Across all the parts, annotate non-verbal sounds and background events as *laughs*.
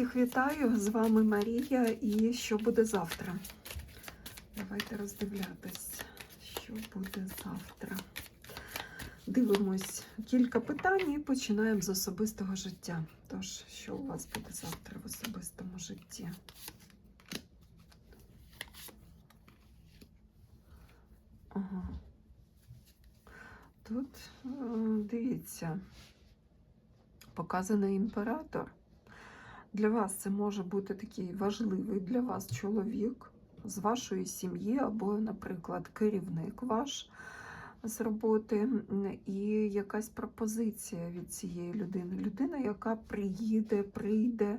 Всіх вітаю! З вами Марія і що буде завтра? Давайте роздивлятись, що буде завтра. Дивимось кілька питань і починаємо з особистого життя. Тож, що у вас буде завтра в особистому житті? Ага. Тут е, дивіться, показаний імператор. Для вас це може бути такий важливий для вас чоловік з вашої сім'ї, або, наприклад, керівник ваш з роботи, і якась пропозиція від цієї людини. Людина, яка приїде, прийде е,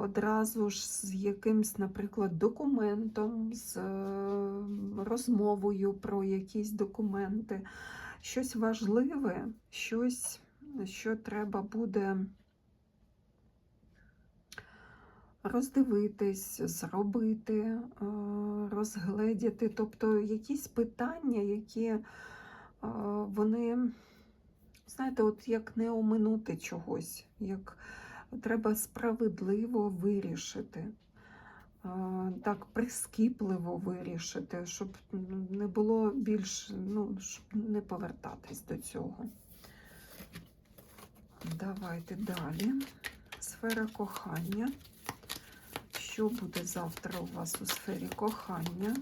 одразу ж з якимсь, наприклад, документом, з е, розмовою про якісь документи, щось важливе, щось, що треба буде роздивитись, зробити, е, розгледіти, тобто якісь питання, які е, вони, знаєте, от як не оминути чогось, як треба справедливо вирішити. е, Так, прискіпливо вирішити, щоб не було більш, ну, щоб не повертатись до цього. Давайте далі. Сфера кохання. Що буде завтра у вас у сфері кохання?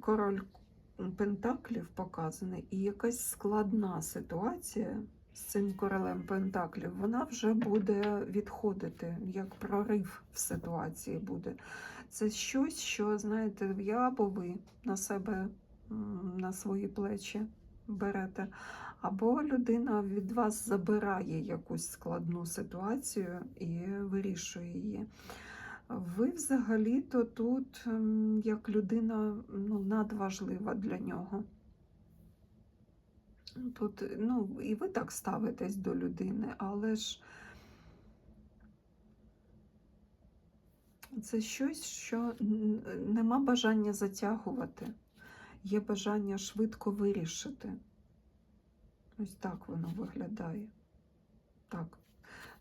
Король Пентаклів показаний, і якась складна ситуація з цим королем Пентаклів, вона вже буде відходити, як прорив в ситуації буде. Це щось, що, знаєте, я або ви на себе, на свої плечі берете, або людина від вас забирає якусь складну ситуацію і вирішує її. Ви взагалі-то тут ем, як людина ну, надважлива для нього. Тут, ну, і ви так ставитесь до людини, але ж це щось, що нема бажання затягувати, є бажання швидко вирішити. Ось так воно виглядає. Так.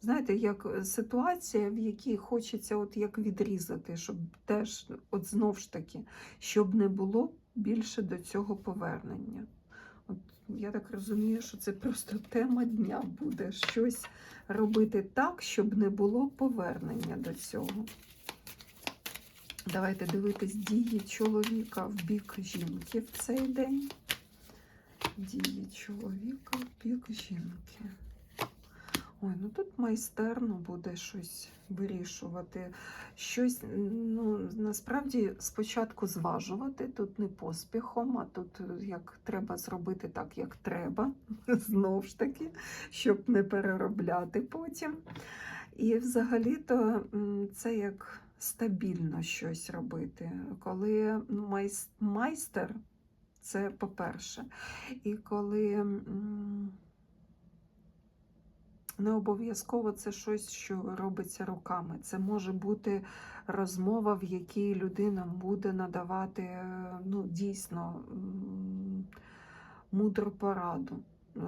Знаєте, як е, ситуація, в якій хочеться от як відрізати, щоб теж, от знов ж таки, щоб не було більше до цього повернення. От я так розумію, що це просто тема дня буде щось робити так, щоб не було повернення до цього. Давайте дивитись дії чоловіка в бік жінки в цей день. Дії чоловіка в бік жінки. Ой, ну тут майстерно буде щось вирішувати. Щось, ну, насправді, спочатку зважувати, тут не поспіхом, а тут як треба зробити так, як треба, *laughs* знов ж таки, щоб не переробляти потім. І взагалі-то це як стабільно щось робити. Коли ну, майстер, це по-перше. І коли. не обов'язково це щось, що робиться руками. Це може бути розмова, в якій людина буде надавати е, ну, дійсно мудру пораду. Е,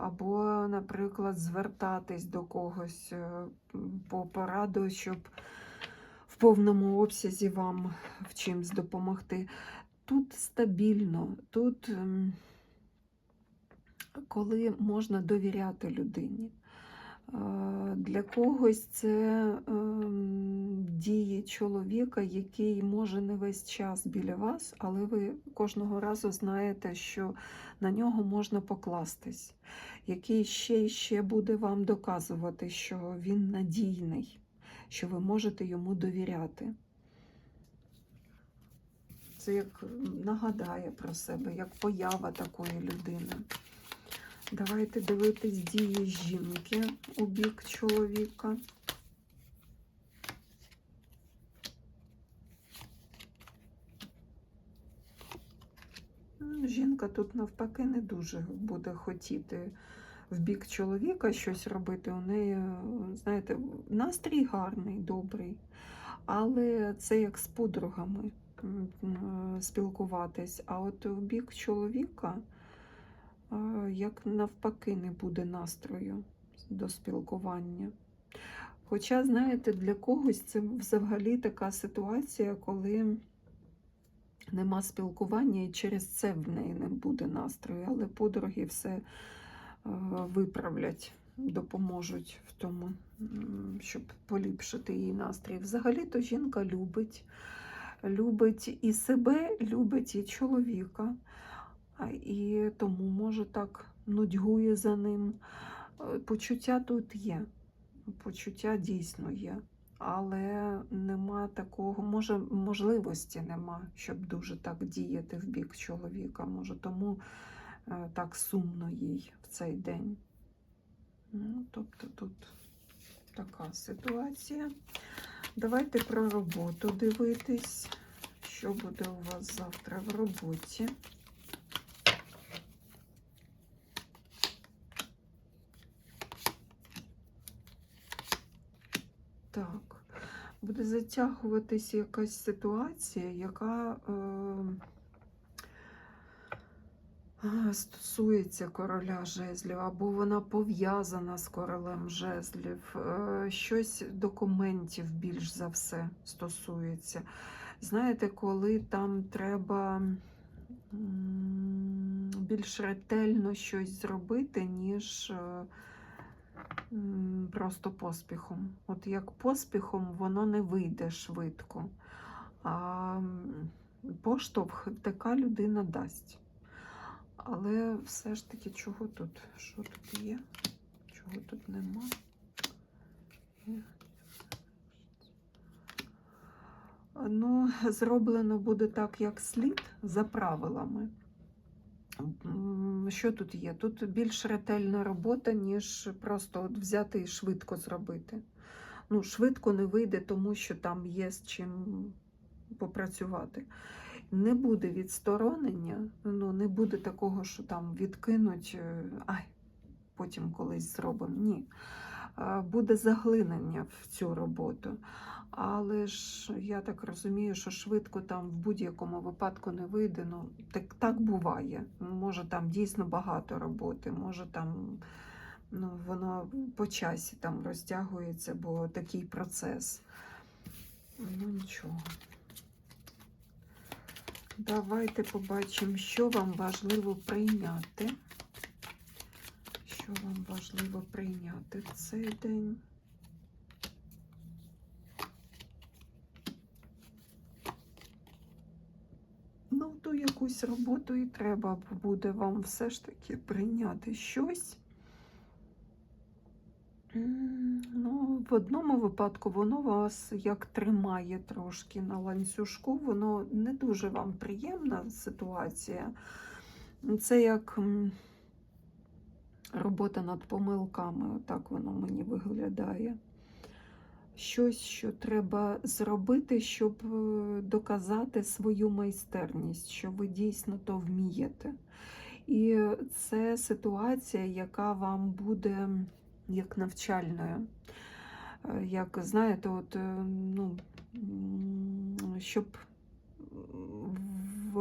Або, наприклад, звертатись до когось е, по пораду, щоб повному обсязі вам в чимсь допомогти. Тут стабільно, тут ем, коли можна довіряти людині. Е, Для когось це ем, дії чоловіка, який може не весь час біля вас, але ви кожного разу знаєте, що на нього можна покластись, який ще і ще буде вам доказувати, що він надійний, що ви можете йому довіряти. Це як нагадає про себе, як поява такої людини. Давайте дивитись дії жінки у бік чоловіка. Жінка тут навпаки не дуже буде хотіти в бік чоловіка щось робити. У неї, знаєте, настрій гарний, добрий, але це як з подругами. спілкуватись. А от в бік чоловіка, е, як навпаки, не буде настрою до спілкування. Хоча, знаєте, для когось це взагалі така ситуація, коли нема спілкування, і через це в неї не буде настрою, але подруги все виправлять, допоможуть в тому, щоб поліпшити її настрій. Взагалі-то жінка любить, любить і себе, любить і чоловіка, і тому, може, так нудьгує за ним. Е, Почуття тут є, почуття дійсно є. Але нема такого, може, можливості нема, щоб дуже так діяти в бік чоловіка. Може, тому е, так сумно їй в цей день. Ну, тобто тут така ситуація. Давайте про роботу дивитись, що буде у вас завтра в роботі. Так, буде затягуватись якась ситуація, яка е, е, стосується короля жезлів, або вона пов'язана з королем жезлів. Е, щось документів більш за все стосується. Знаєте, коли там треба більш ретельно щось зробити, ніж. е, просто поспіхом. От як поспіхом воно не вийде швидко. А поштовх така людина дасть. Але все ж таки, чого тут? Що тут є? Чого тут нема? Ну, зроблено буде так, як слід, за правилами. Що тут є? Тут більш ретельна робота, ніж просто от взяти і швидко зробити. Ну, швидко не вийде, тому що там є з чим попрацювати. Не буде відсторонення, ну, не буде такого, що там відкинуть, е, ай, потім колись зробимо. Ні. Е, Буде заглинення в цю роботу. Але ж я так розумію, що швидко там в будь-якому випадку не вийде. Ну, так, так буває. Може там дійсно багато роботи, може там ну, воно по часі там розтягується, бо такий процес. Ну нічого. Давайте побачимо, що вам важливо прийняти. Що вам важливо прийняти в цей день. Ну, то якусь роботу і треба буде вам все ж таки прийняти щось. Ну, в одному випадку воно вас як тримає трошки на ланцюжку, воно не дуже вам приємна ситуація. Це як робота над помилками, отак воно мені виглядає. Щось, що треба зробити, щоб е, доказати свою майстерність, що ви дійсно то вмієте. І це ситуація, яка вам буде як навчальною. Е, Як знаєте, от, е, ну, щоб в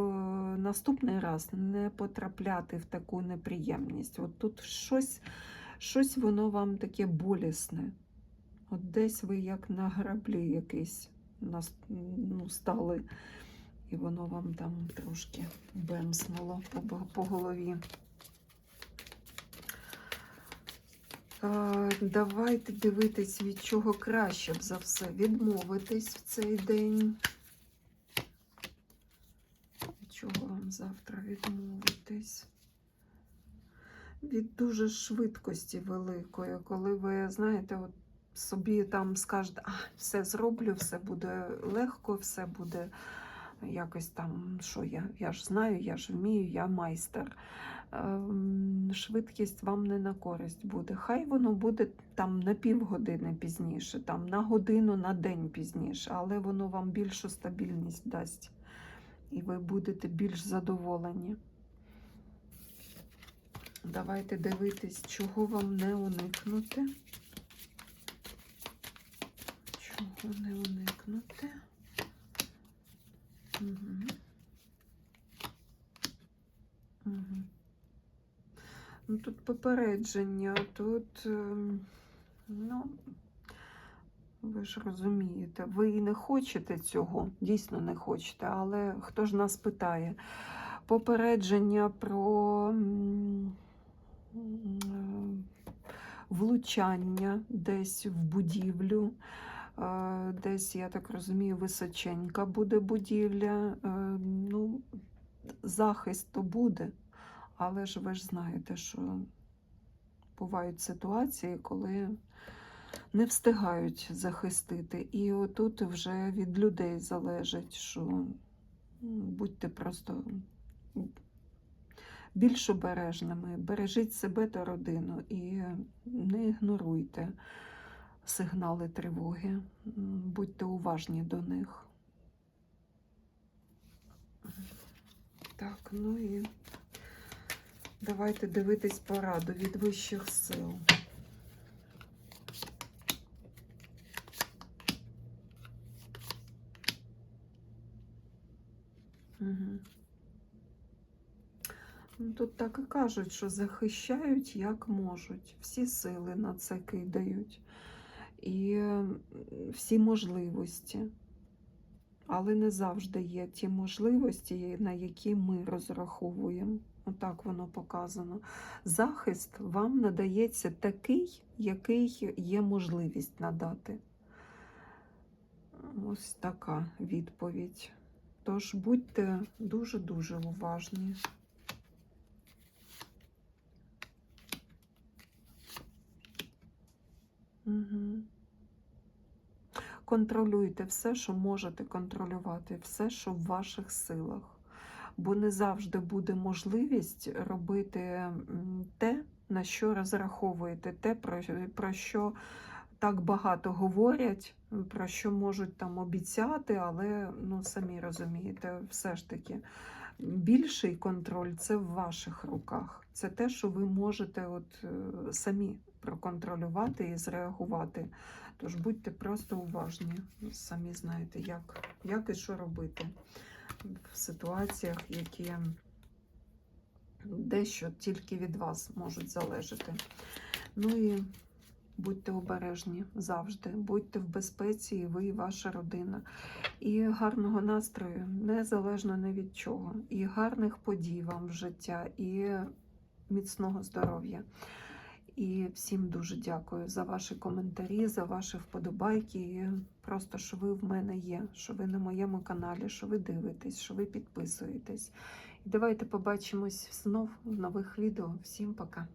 наступний раз не потрапляти в таку неприємність. От тут щось, щось воно вам таке болісне. От десь ви як на граблі якийсь ну, стали, і воно вам там трошки бемснуло по, по голові. А, давайте дивитись, від чого краще б за все відмовитись в цей день. Від чого вам завтра відмовитись? Від дуже швидкості великої, коли ви, знаєте, от собі там скажете, а, все зроблю, все буде легко, все буде якось там, що я, я ж знаю, я ж вмію, я майстер. Ем, Швидкість вам не на користь буде. Хай воно буде там на півгодини пізніше, там на годину, на день пізніше, але воно вам більшу стабільність дасть. І ви будете більш задоволені. Давайте дивитись, чого вам не уникнути. Чого не уникнути? Угу. Угу. Ну, тут попередження, тут, ем, ну, ви ж розумієте, ви і не хочете цього, дійсно не хочете, але хто ж нас питає? Попередження про влучання десь в будівлю. Е, Десь, я так розумію, височенька буде будівля. Е, Ну, захист то буде, але ж ви ж знаєте, що бувають ситуації, коли не встигають захистити. І отут вже від людей залежить, що будьте просто більш обережними, бережіть себе та родину і не ігноруйте сигнали тривоги, будьте уважні до них. Так, ну і давайте дивитись пораду від вищих сил. Угу. Тут так і кажуть, що захищають як можуть. Всі сили на це кидають. І всі можливості. Але не завжди є ті можливості, на які ми розраховуємо. Отак воно показано. Захист вам надається такий, який є можливість надати. Ось така відповідь. Тож будьте дуже-дуже уважні. Угу. Контролюйте все, що можете контролювати, все, що в ваших силах. Бо не завжди буде можливість робити те, на що розраховуєте, те, про, про що так багато говорять, про що можуть там обіцяти, але ну, самі розумієте, все ж таки. Більший контроль це в ваших руках. Це те, що ви можете от, е, самі проконтролювати і зреагувати. Тож будьте просто уважні, самі знаєте, як, як і що робити в ситуаціях, які дещо тільки від вас можуть залежати. Ну і будьте обережні завжди, будьте в безпеці, і ви, і ваша родина. І гарного настрою, незалежно не від чого. І гарних подій вам в життя, і міцного здоров'я. І всім дуже дякую за ваші коментарі, за ваші вподобайки. Просто що ви в мене є, що ви на моєму каналі, що ви дивитесь, що ви підписуєтесь. І давайте побачимось знов в нових відео. Всім пока!